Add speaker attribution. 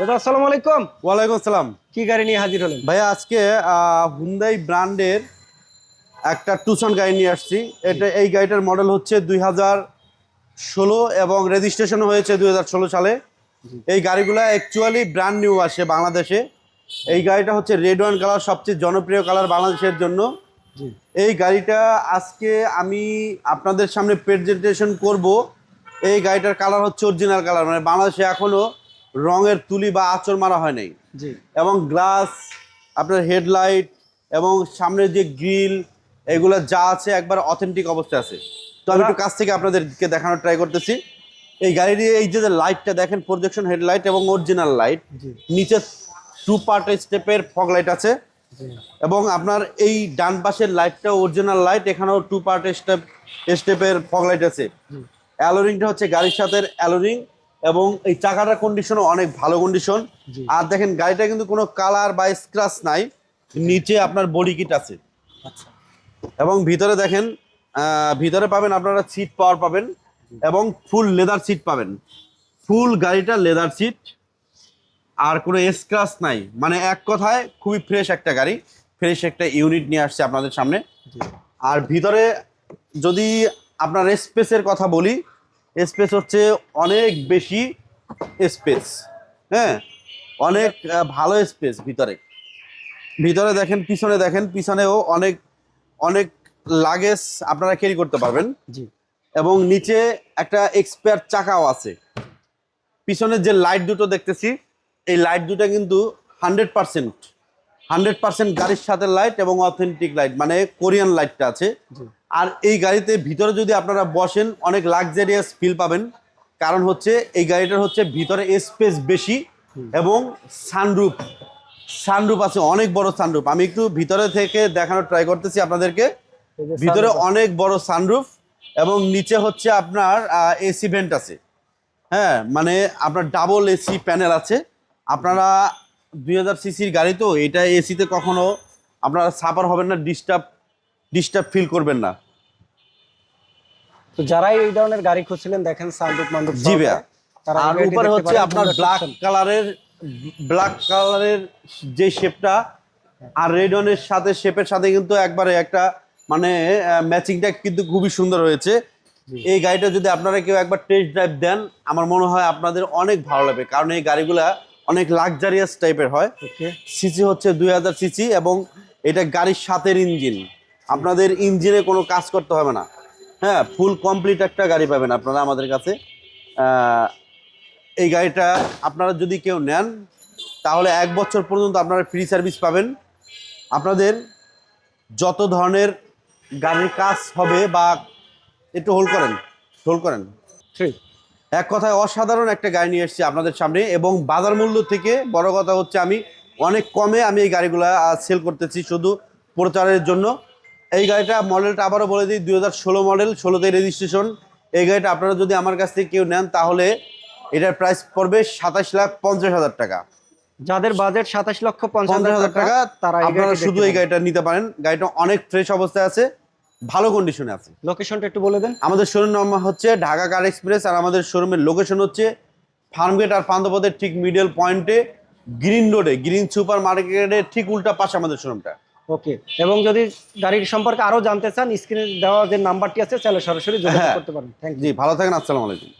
Speaker 1: দাদা আসসালামু আলাইকুম।
Speaker 2: ওয়ালাইকুম আসসালাম।
Speaker 1: কি গাড়ি নিয়ে হাজির হলেন?
Speaker 2: ভাইয়া আজকে হুন্দাই ব্র্যান্ডের একটা টুসন গাড়ি নিয়ে আসছি। এটা এই গাড়িটার মডেল হচ্ছে দুই হাজার ষোলো এবং রেজিস্ট্রেশন হয়েছে দুই হাজার ষোলো সালে। এই গাড়িগুলো অ্যাকচুয়ালি ব্র্যান্ড নিউ আসে বাংলাদেশে। এই গাড়িটা হচ্ছে রেড ওয়ান কালার সবচেয়ে জনপ্রিয় কালার বাংলাদেশের জন্য। এই গাড়িটা আজকে আমি আপনাদের সামনে প্রেজেন্টেশন করব। এই গাড়িটার কালার হচ্ছে অরিজিনাল কালার মানে বাংলাদেশে এখনও রঙের তুলি বা আঁচড় মারা হয় নাই। এবং গ্লাস আপনার হেডলাইট এবং সামনে যে গ্রিল এগুলো যা আছে একবার অথেন্টিক অবস্থায় আছে। তো আমি একটু কাছ থেকে আপনাদেরকে দেখানোর ট্রাই করতেছি। এই গাড়ির এই যে লাইটটা দেখেন প্রজেকশন হেডলাইট এবং অরিজিনাল লাইট নিচে টু পার্ট স্টেপের ফগ লাইট আছে। এবং আপনার এই ডান পাশের লাইটটা অরিজিনাল লাইট এখানেও টু পার্ট স্টেপ স্টেপের ফগ লাইট আছে অ্যালোরিংটা হচ্ছে গাড়ির সাথে অ্যালোরিং এবং এই চাকাটার কন্ডিশনও অনেক ভালো কন্ডিশন আর দেখেন গাড়িটা কিন্তু কোনো কালার বা স্ক্রাচ নাই। নিচে আপনার বডি কিট আছে।
Speaker 1: আচ্ছা।
Speaker 2: এবং ভিতরে দেখেন ভিতরে পাবেন আপনারা সিট পাওয়ার পাবেন এবং ফুল লেদার সিট পাবেন। ফুল গাড়িটা লেদার সিট আর কোনো স্ক্রাচ নাই। মানে এক কথায় খুবই ফ্রেশ একটা গাড়ি। ফ্রেশ একটা ইউনিট নিয়ে আসছে আপনাদের সামনে। আর ভিতরে যদি আপনার স্পেসের কথা বলি স্পেস হচ্ছে অনেক বেশি স্পেস হ্যাঁ? অনেক ভালো স্পেস ভিতরে। ভিতরে দেখেন পিছনে দেখেন পিছনেও অনেক অনেক লাগেজ আপনারা ক্যারি করতে পারবেন।
Speaker 1: জি।
Speaker 2: এবং নিচে একটা এক্সপায়ার চাকাও আছে। পিছনে যে লাইট দুটো দেখতেছি এই লাইট দুটো কিন্তু হান্ড্রেড পার্সেন্ট হান্ড্রেড পার্সেন্ট গাড়ির সাথে লাইট এবং অথেন্টিক লাইট মানে কোরিয়ান লাইটটা আছে।
Speaker 1: জি।
Speaker 2: আর এই গাড়িতে ভিতরে যদি আপনারা বসেন অনেক লাক্সারিয়াস ফিল পাবেন। কারণ হচ্ছে এই গাড়িটার হচ্ছে ভিতরে স্পেস বেশি এবং সানরুফ সানরুফ আছে অনেক বড় সানরুফ আমি একটু ভিতরে থেকে দেখানোর ট্রাই করতেছি আপনাদেরকে। ভিতরে অনেক বড় সানরুফ এবং নিচে হচ্ছে আপনার এসি ভেন্ট আছে। হ্যাঁ মানে আপনার ডাবল এসি প্যানেল আছে। আপনারা দুই হাজার সিসির গাড়ি তো এটা এসিতে কখনো আপনারা সাফার হবেন না ডিস্টার্ব ডিস্টার্ব ফিল করবেন না।
Speaker 1: তো যারাই এই ধরনের গাড়ি খুঁজছিলেন দেখেন সানরুফ মানরুফ
Speaker 2: জি ভাইয়া। আর উপরে হচ্ছে আপনার ব্ল্যাক কালারের ব্ল্যাক কালারের যে শেপটা আর রেড অনের সাথে শেপের সাথে কিন্তু একবারে একটা মানে ম্যাচিংটা কিন্তু খুবই সুন্দর হয়েছে। এই গাড়িটা যদি আপনারা কেউ একবার টেস্ট ড্রাইভ দেন আমার মনে হয় আপনাদের অনেক ভালো লাগবে। কারণ এই গাড়িগুলা অনেক লাক্সারিয়াস টাইপের হয়। সিসি হচ্ছে দুই হাজার সিসি এবং এটা গাড়ির সাথের ইঞ্জিন। আপনাদের ইঞ্জিনে কোনো কাজ করতে হবে না। হ্যাঁ ফুল কমপ্লিট একটা গাড়ি পাবেন আপনারা আমাদের কাছে। এই গাড়িটা আপনারা যদি কেউ নেন তাহলে এক বছর পর্যন্ত আপনারা ফ্রি সার্ভিস পাবেন। আপনাদের যত ধরনের গাড়ির কাজ হবে বা একটু হোল্ড করেন হোল্ড করেন।
Speaker 1: থ্রি
Speaker 2: এক কথায় অসাধারণ একটা গাড়ি নিয়ে এসেছি আপনাদের সামনে এবং বাজার মূল্য থেকে বড় কথা হচ্ছে আমি অনেক কমে আমি এই গাড়িগুলো সেল করতেছি শুধু প্রচারের জন্য। এই গাড়িটা মডেলটা আবারও বলে দিই দুই হাজার ষোলো মডেল ষোলোতে রেজিস্ট্রেশন এই গাড়িটা আপনারা যদি আমার কাছ থেকে কেউ নেন তাহলে এটার প্রাইস পড়বে সাতাশ লাখ পঞ্চাশ হাজার টাকা।
Speaker 1: যাদের বাজেট সাতাশ লক্ষ পঞ্চাশ
Speaker 2: হাজার টাকা
Speaker 1: তারা
Speaker 2: আপনারা শুধু এই গাড়িটা নিতে পারেন। গাড়িটা অনেক ফ্রেশ অবস্থায় আছে ভালো কন্ডিশনে আছে।
Speaker 1: লোকেশনটা একটু বলে দেন।
Speaker 2: আমাদের শোরুম নাম হচ্ছে ঢাকা কার এক্সপ্রেস আর আমাদের শোরুমের লোকেশন হচ্ছে ফার্মগেট আর পান্থপথের ঠিক মিডল পয়েন্টে গ্রিন রোডে গ্রিন সুপার মার্কেটের ঠিক উল্টা পাশে আমাদের শোরুমটা
Speaker 1: ওকে এবং যদি গাড়ির সম্পর্কে আরও জানতে চান স্ক্রিনে দেওয়া যে নাম্বারটি আছে তাহলে সরাসরি যোগাযোগ
Speaker 2: হ্যাঁ।
Speaker 1: করতে পারেন। থ্যাংক ইউ
Speaker 2: জি ভালো থাকেন আসসালামু আলাইকুম।